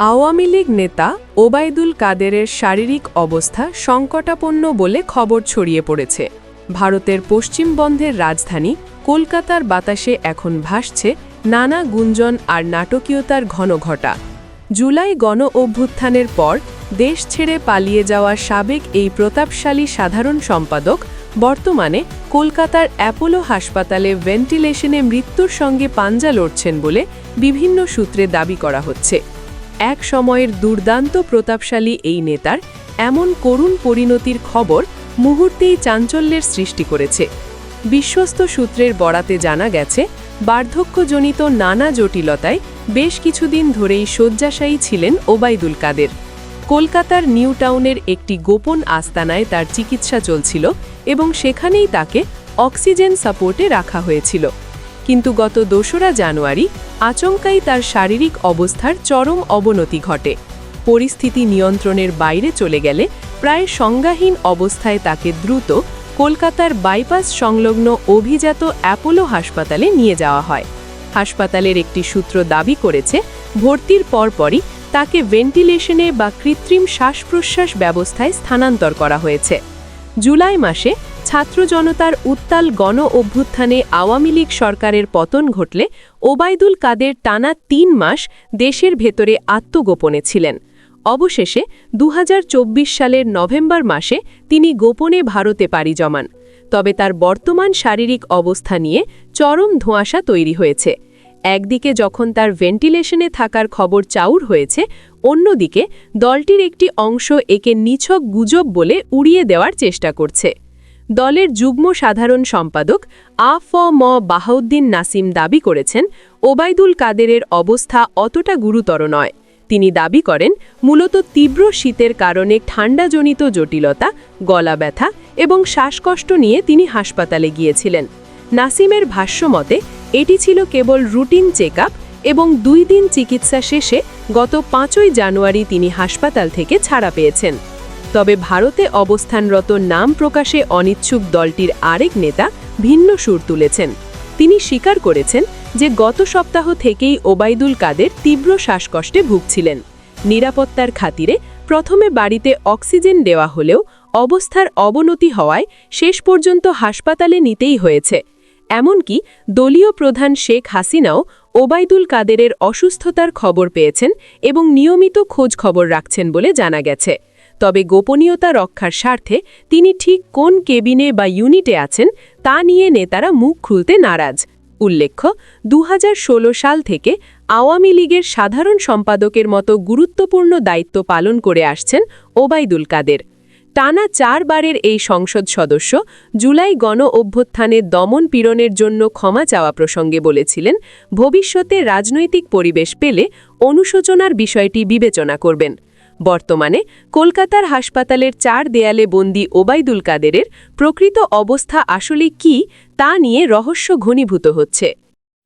আওয়ামী লীগ নেতা ওবায়দুল কাদেরের শারীরিক অবস্থা সংকটাপন্ন বলে খবর ছড়িয়ে পড়েছে। ভারতের পশ্চিমবঙ্গের রাজধানী কলকাতার বাতাসে এখন ভাসছে নানা গুঞ্জন আর নাটকীয়তার ঘন ঘটা জুলাই গণ অভ্যুত্থানের পর দেশ ছেড়ে পালিয়ে যাওয়া সাবেক এই প্রতাপশালী সাধারণ সম্পাদক বর্তমানে কলকাতার অ্যাপোলো হাসপাতালে ভেন্টিলেশনে মৃত্যুর সঙ্গে পাঞ্জা লড়ছেন বলে বিভিন্ন সূত্রে দাবি করা হচ্ছে। এক সময়ের দুর্দান্ত প্রতাপশালী এই নেতার এমন করুণ পরিণতির খবর মুহূর্তেই চাঞ্চল্যের সৃষ্টি করেছে। বিশ্বস্ত সূত্রের বরাতে জানা গেছে, বার্ধক্যজনিত নানা জটিলতায় বেশ কিছুদিন ধরেই শয্যাশায়ী ছিলেন ওবায়দুল কাদের। কলকাতার নিউ টাউনের একটি গোপন আস্তানায় তার চিকিৎসা চলছিল এবং সেখানেই তাকে অক্সিজেন সাপোর্টে রাখা হয়েছিল। কিন্তু গত দোসরা জানুয়ারি আচমকাই তার শারীরিক অবস্থার চরম অবনতি ঘটে। পরিস্থিতি নিয়ন্ত্রণের বাইরে চলে গেলে প্রায় সংজ্ঞাহীন অবস্থায় তাকে দ্রুত কলকাতার বাইপাস সংলগ্ন অভিজাত অ্যাপোলো হাসপাতালে নিয়ে যাওয়া হয়। হাসপাতালের একটি সূত্র দাবি করেছে, ভর্তির পরপরই তাকে ভেন্টিলেশনে বা কৃত্রিম শ্বাস প্রশ্বাস ব্যবস্থায় স্থানান্তর করা হয়েছে। জুলাই মাসে ছাত্র জনতার উত্তাল গণ অভ্যুত্থানে আওয়ামী লীগ সরকারের পতন ঘটলে ওবায়দুল কাদের টানা তিন মাস দেশের ভেতরে আত্মগোপনে ছিলেন। অবশেষে দু হাজার চব্বিশ সালের নভেম্বর মাসে তিনি গোপনে ভারতে পাড়ি জমান। তবে তার বর্তমান শারীরিক অবস্থা নিয়ে চরম ধোঁয়াশা তৈরি হয়েছে। একদিকে যখন তার ভেন্টিলেশনে থাকার খবর চাউর হয়েছে, অন্যদিকে দলটির একটি অংশ একে নিছক গুজব বলে উড়িয়ে দেওয়ার চেষ্টা করছে। দলের যুগ্ম সাধারণ সম্পাদক আ ফ ম বাহাউদ্দিন নাসিম দাবি করেছেন, ওবায়দুল কাদেরের অবস্থা অতটা গুরুতর নয়। তিনি দাবি করেন, মূলত তীব্র শীতের কারণে ঠান্ডাজনিত জটিলতা, গলা ব্যথা এবং শ্বাসকষ্ট নিয়ে তিনি হাসপাতালে গিয়েছিলেন। নাসিমের ভাষ্যমতে এটি ছিল কেবল রুটিন চেক এবং দুই দিন চিকিৎসা শেষে গত পাঁচই জানুয়ারি তিনি হাসপাতাল থেকে ছাড়া পেয়েছেন। তবে ভারতে অবস্থানরত নাম প্রকাশে অনিচ্ছুক দলটির আরেক নেতা ভিন্ন সুর তুলেছেন। তিনি স্বীকার করেছেন যে গত সপ্তাহ থেকেই ওবায়দুল কাদের তীব্র শ্বাসকষ্টে ভুগছিলেন। নিরাপত্তার খাতিরে প্রথমে বাড়িতে অক্সিজেন দেওয়া হলেও অবস্থার অবনতি হওয়ায় শেষ পর্যন্ত হাসপাতালে নিতেই হয়েছে। এমনকি দলীয় প্রধান শেখ হাসিনাও ওবায়দুল কাদেরের অসুস্থতার খবর পেয়েছেন এবং নিয়মিত খোঁজ খবর রাখছেন বলে জানা গেছে। তবে গোপনীয়তা রক্ষার স্বার্থে তিনি ঠিক কোন কেবিনে বা ইউনিটে আছেন তা নিয়ে নেতারা মুখ খুলতে নারাজ। উল্লেখ্য দু হাজার ষোলো সাল থেকে আওয়ামী লীগের সাধারণ সম্পাদকের মতো গুরুত্বপূর্ণ দায়িত্ব পালন করে আসছেন ওবায়দুল কাদের। টানা চারবারের এই সংসদ সদস্য জুলাই গণ অভ্যুত্থানে দমন পীড়নের জন্য ক্ষমা চাওয়া প্রসঙ্গে বলেছিলেন, ভবিষ্যতে রাজনৈতিক পরিবেশ পেলে অনুশোচনার বিষয়টি বিবেচনা করবেন। বর্তমানে কলকাতার হাসপাতালের চার দেয়ালে বন্দি ওবায়দুল কাদেরের প্রকৃত অবস্থা আসলে কি তা নিয়ে রহস্য ঘনীভূত হচ্ছে।